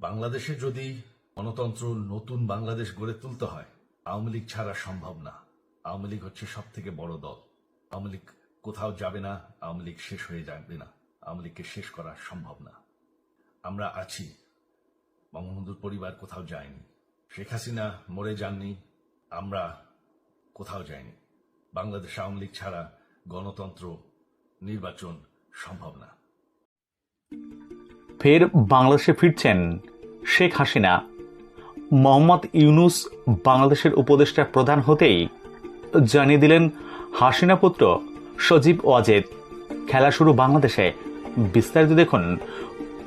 বাংলাদেশে যদি গণতন্ত্র নতুন বাংলাদেশ গড়ে তুলতে হয়, আওয়ামী লীগ ছাড়া সম্ভব না। আওয়ামী লীগ হচ্ছে সব থেকে বড় দল। আওয়ামী লীগ কোথাও যাবে না, আওয়ামী লীগ শেষ হয়ে যাবে না। আওয়ামী লীগকে শেষ করা সম্ভব না। আমরা আছি। বঙ্গবন্ধুর পরিবার কোথাও যায়নি। শেখ হাসিনা মরে যাননি, আমরা কোথাও যাইনি। বাংলাদেশ আওয়ামী লীগ ছাড়া গণতন্ত্র, নির্বাচন সম্ভব না। ফের বাংলাদেশে ফিরছেন শেখ হাসিনা। মোহাম্মদ ইউনুস বাংলাদেশের উপদেষ্টা প্রধান হতেই জানিয়ে দিলেন, হাসিনা পুত্র সজীব ওয়াজেদ, খেলা শুরু বাংলাদেশে। বিস্তারিত দেখুন,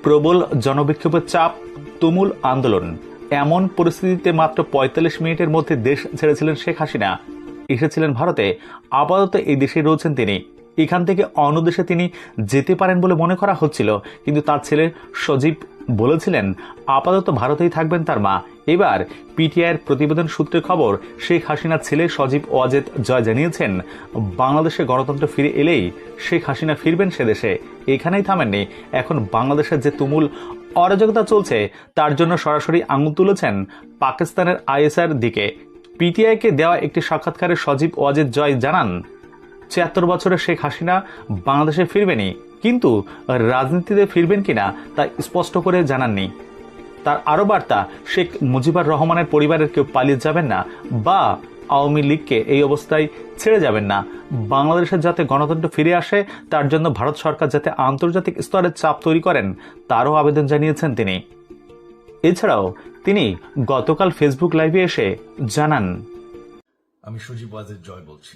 প্রবল জনবিক্ষোভের চাপ, তুমুল আন্দোলন। এমন পরিস্থিতিতে মাত্র পঁয়তাল্লিশ মিনিটের মধ্যে দেশ ছেড়েছিলেন শেখ হাসিনা। এসেছিলেন ভারতে, আপাতত এই দেশে রয়েছেন তিনি। এখান থেকে অন্য দেশে তিনি যেতে পারেন বলে মনে করা হচ্ছিল, কিন্তু তার ছেলে সজীব বলেছিলেন, আপাতত ভারতেই থাকবেন তার মা। এবার পিটিআইয়ের প্রতিবেদন সূত্রে খবর, শেখ হাসিনার ছেলে সজীব ওয়াজেদ জয় জানিয়েছেন, বাংলাদেশে গণতন্ত্র ফিরে এলেই শেখ হাসিনা ফিরবেন সে দেশে। এখানেই থামেননি। এখন বাংলাদেশের যে তুমুল অরাজকতা চলছে, তার জন্য সরাসরি আঙুল তুলেছেন পাকিস্তানের আইএসআর দিকে। পিটিআইকে দেওয়া একটি সাক্ষাৎকারে সজীব ওয়াজেদ জয় জানান ছিয়াত্তর বছরের শেখ হাসিনা বাংলাদেশে ফিরবেনই কিন্তু রাজনীতিতে ফিরবেন কিনা তা স্পষ্ট করে জানাননি। তার আরও বার্তা, শেখ মুজিবুর রহমানের পরিবারের কেউ পালিয়ে যাবেন না বা আওয়ামী লীগকে এই অবস্থায় ছেড়ে যাবেন না। বাংলাদেশের যাতে গণতন্ত্র ফিরে আসে, তার জন্য ভারত সরকার যাতে আন্তর্জাতিক স্তরে চাপ তৈরি করেন, তারও আবেদন জানিয়েছেন তিনি। এছাড়াও তিনি গতকাল ফেসবুক লাইভে এসে জানান, আমি সজীব ওয়াজের জয় বলছি।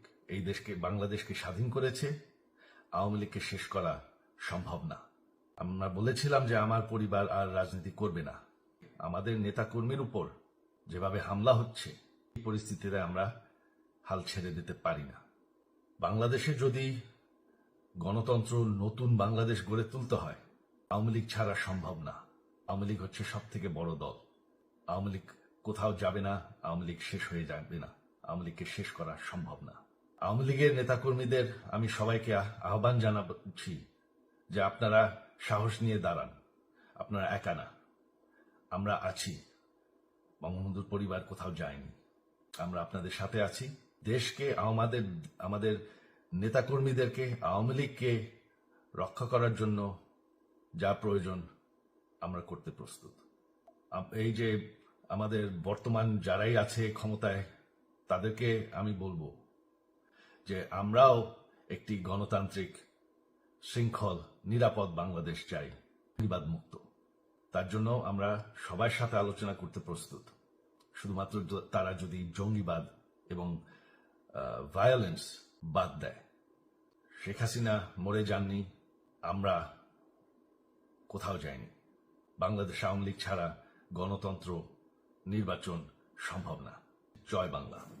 এই দেশকে, বাংলাদেশকে স্বাধীন করেছে, আওয়ামী লীগকে শেষ করা সম্ভব না। আমরা বলেছিলাম যে আমার পরিবার আর রাজনীতি করবে না। আমাদের নেতাকর্মীর উপর যেভাবে হামলা হচ্ছে, এই পরিস্থিতিতে আমরা হাল ছেড়ে দিতে পারি না। বাংলাদেশে যদি গণতন্ত্র নতুন বাংলাদেশ গড়ে তুলতে হয়, আওয়ামী লীগ ছাড়া সম্ভব না। আওয়ামী লীগ হচ্ছে সব থেকে বড় দল। আওয়ামী লীগ কোথাও যাবে না, আওয়ামী লীগ শেষ হয়ে যাবে না। আওয়ামী লীগকে শেষ করা সম্ভব না। আওয়ামী লীগের নেতাকর্মীদের আমি সবাইকে আহ্বান জানাচ্ছি যে আপনারা সাহস নিয়ে দাঁড়ান। আপনারা একা না। আমরা আছি। বঙ্গবন্ধুর পরিবার কোথাও যায়নি। আমরা আপনাদের সাথে আছি। দেশকে, আমাদের আমাদের নেতাকর্মীদেরকে, আওয়ামী লীগকে রক্ষা করার জন্য যা প্রয়োজন আমরা করতে প্রস্তুত। এই যে আমাদের বর্তমান যারাই আছে ক্ষমতায়, তাদেরকে আমি বলব যে আমরাও একটি গণতান্ত্রিক শৃঙ্খল, নিরাপদ বাংলাদেশ চাই বিবাদ মুক্ত তার জন্য আমরা সবার সাথে আলোচনা করতে প্রস্তুত। শুধুমাত্র তারা যদি জঙ্গিবাদ এবং ভায়োলেন্স বাদ দেয়। শেখ হাসিনা মরে যাননি, আমরা কোথাও যাইনি। বাংলাদেশ আওয়ামী লীগ ছাড়া গণতন্ত্র নির্বাচন সম্ভব না। জয় বাংলা।